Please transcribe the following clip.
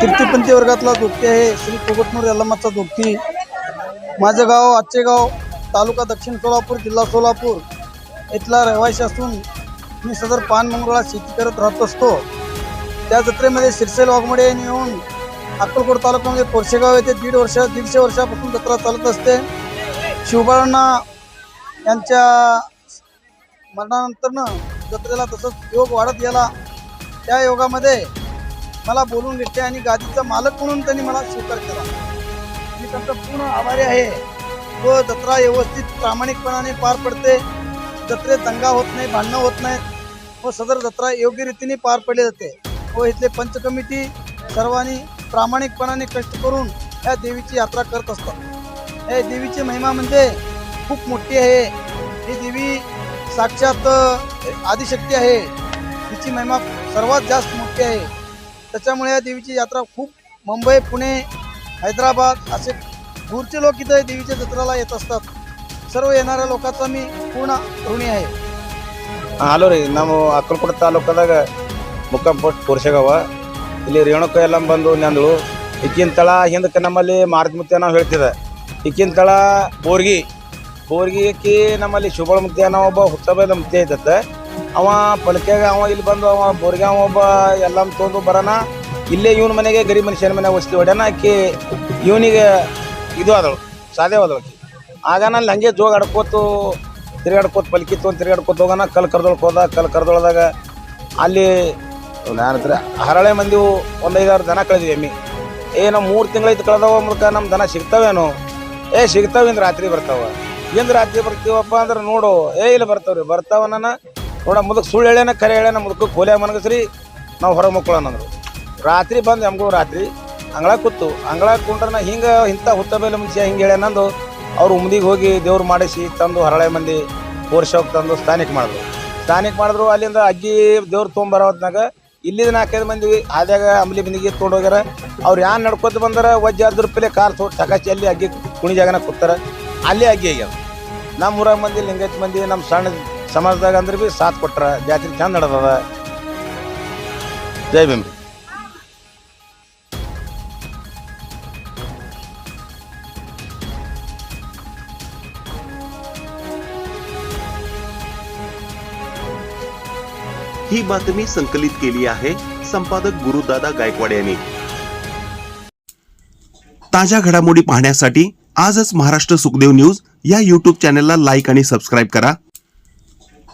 तृतीयपंथी वर्गातला जोगती आहे. श्री कोगटनूर यल्लमाचा जोगती माझं गाव आजचे गाव तालुका दक्षिण सोलापूर जिल्हा सोलापूर. इथला रहिवासी असून मी सदर पान मंगळा शेती करत राहत असतो. त्या जत्रेमध्ये शिरसेल वाघमोडे यांनी येऊन अक्कलकोट तालुक्यामध्ये पोरशेगाव येथे दीड वर्ष दीडशे वर्षापासून जत्रा चालत असते. शिवबाळांना यांच्या मरणानंतरनं जत्रेला तसंच योग वाढत गेला. त्या योगामध्ये मला बोलून घेतले आणि गादीचा मालक म्हणून त्यांनी मला स्वीकार केला. मी त्यांचा पूर्ण आभारी आहे. व जत्रा व्यवस्थित प्रामाणिकपणाने पार पडते. जत्रेत दंगा होत नाही भांडणं होत नाहीत. व सदर जत्रा योग्य रीतीने पार पडली जाते. व इथले पंच कमिटी सर्वांनी प्रामाणिकपणाने कष्ट करून या देवीची यात्रा करत असतात. या देवीची महिमा म्हणजे खूप मोठी आहे. ही देवी साक्षात आदिशक्ती आहे. तिची महिमा सर्वात जास्त मोठी आहे. त्याच्यामुळे या देवीची यात्रा खूप मुंबई पुणे हैदराबाद असे दूरचे लोक इथं देवीच्या जत्रेला येत असतात सर्व येणाऱ्या लोकांचा मी पूर्ण ऋणी आहे ಹಲೋ ರೀ ನಾವು ಅಕ್ಕಲಕೋಟ ತಾಲೂಕದಾಗ ಮುಕ್ಕಂಪಟ್ ಕೋರ್ಸಗಾವ ಇಲ್ಲಿ ರೇಣುಕ ಎಲ್ಲ ಬಂದು ನಂದಳು ಈಕಿನ ತಳ ಹಿಂದಕ್ಕೆ ನಮ್ಮಲ್ಲಿ ಮಾರುತಿ ನಾವು ಹೇಳ್ತಿದ್ದೆ ಈಕಿನ ತಳ ಬೋರ್ಗಿ ಬೋರ್ಗಿ ಆಕಿ ನಮ್ಮಲ್ಲಿ ಶಿವಬಳ ಮುತ್ಯ ಅನ್ನೋ ಒಬ್ಬ ಹುತ್ತಬೈದ ಮುತ್ಯ ಇದ್ದತ್ತೆ ಅವ ಪಲಕ್ಯಾಗ ಅವ, ಇಲ್ಲಿ ಬಂದು ಅವ ಬೋರ್ಗ್ಯಾವ ಒಬ್ಬ ಎಲ್ಲ ತೊಗೊಂಡು ಬರೋಣ ಇಲ್ಲೇ ಇವನ ಮನೆಗೆ ಗರೀಬ್ ಮನುಷ್ಯನ ಮನೆ ವಸ್ತಿ ಹೊಡ್ಯಾನ. ಆಕಿ ಇವನಿಗೆ ಇದು ಆದಳು, ಸಾಧ್ಯ ಹೋದಳು ಆಕಿ. ಆಗ ನಾನು ಹಂಗೆ ಜೋಗ ಆಡ್ಕೋತು, ತಿರ್ಗಾಡ್ಕೋತ ಪಲ್ಕಿತ್ತು ಅಂತ ತಿರ್ಗಾಡ್ಕೋತ ಹೋಗೋಣ ಕಲ್ ಕರ್ದೊಳಕ್ಕೆ ಹೋದ, ಕಲ್ ಕರ್ದೊಳದಾಗ ಅಲ್ಲಿ ನಾನು ಹರಳೆ ಮಂದಿ ಒಂದು ದನ ಕಳೆದ್ವಿ ಎಮ್ಮಿ. ಏ ನಾವು ಮೂರು ತಿಂಗಳೈದು ಕಳೆದವ ಮೂಲಕ ನಮ್ಮ ದನ ಸಿಗ್ತಾವೇನು. ಏ, ಸಿಗ್ತಾವೆ ಇಂದ ರಾತ್ರಿ ಬರ್ತಾವ. ಇಂದ ರಾತ್ರಿ ಬರ್ತೀವಪ್ಪ ಅಂದ್ರೆ ನೋಡು, ಏ, ಇಲ್ಲಿ ಬರ್ತಾವ್ರಿ. ಬರ್ತಾವ ನಾನು ನೋಡ, ಮುದಕ್ ಸುಳ್ಳು ಹೇಳ್ಯಾನ ಕರೆ ಹೇಳ್ಯಾನ ಮುದಕ್ಕೆ ಕೋಲೆ ಮನಗಸ್ರಿ, ನಾವು ಹೊರ ಮುಕ್ಕೊಳ ರಾತ್ರಿ ಬಂದು ಎಮ್ಗಳು ರಾತ್ರಿ, ಅಂಗಳ ಕೂತು, ಅಂಗಳ ಕುಂಡ್ರನ ಹಿಂಗೆ ಇಂಥ ಹುತ್ತ ಬೇಲೆ ಮುಂಚೆ ಹಿಂಗೆ ಹೇಳ್ಯಾನಂದು ಅವ್ರು ಉಮ್ದಿಗೆ ಹೋಗಿ ದೇವ್ರು ಮಾಡಿಸಿ ತಂದು ಹರಳೆ ಮಂದಿ ಹೋಗಿ ತಂದು ಸ್ಥಾನಿಕ ಮಾಡಿದ್ರು. ಸ್ಥಾನಿಕ ಮಾಡಿದ್ರು, ಅಲ್ಲಿಂದ ಅಗ್ಗಿ ದೇವ್ರು ತೊಗೊಂಬರೋ ಹೊತ್ನಾಗ ಇಲ್ಲಿದ ನಾಲ್ಕೈದು ಮಂದಿ ಆದಾಗ ಅಂಬಲಿ ಬಿಂದಿಗೆ ತೊಗೊಂಡು ಹೋಗ್ಯಾರ ಅವ್ರು ಯಾನ್ ನಡ್ಕೊತ ಬಂದಾರ, ವಜ್ಜೆ ಅದ್ರ ರೂಪಾಯಿ ಕಾರ್ ತೊಗೊಂಡು ತಕಾಚಿ ಅಲ್ಲಿ ಅಗ್ಗಿ ಕುಣಿ ಜಾಗನ ಕೂತಾರ. ಅಲ್ಲಿ ಅಗ್ಗಿ ಆಗ್ಯಾವ. ನಮ್ಮ ಊರಾಗ ಮಂದಿ ಲಿಂಗಾಯತ್ ಮಂದಿ ನಮ್ಮ ಸಣ್ಣ ಸಮಾಜದಾಗ ಅಂದ್ರೆ ಭೀ ಸಾಥ್ ಕೊಟ್ರ ಜಾತ್ರೆ ಚಂದ ನಡೆದದ ಜೈ ಭೀಮ್ ही बातमी संकलित केली आहे संपादक गुरुदादा गायकवाड यांनी ताज्या घडामोडी पाहण्यासाठी आजच महाराष्ट्र सुखदेव न्यूज या यूट्यूब चॅनलला लाईक आणि सबस्क्राईब करा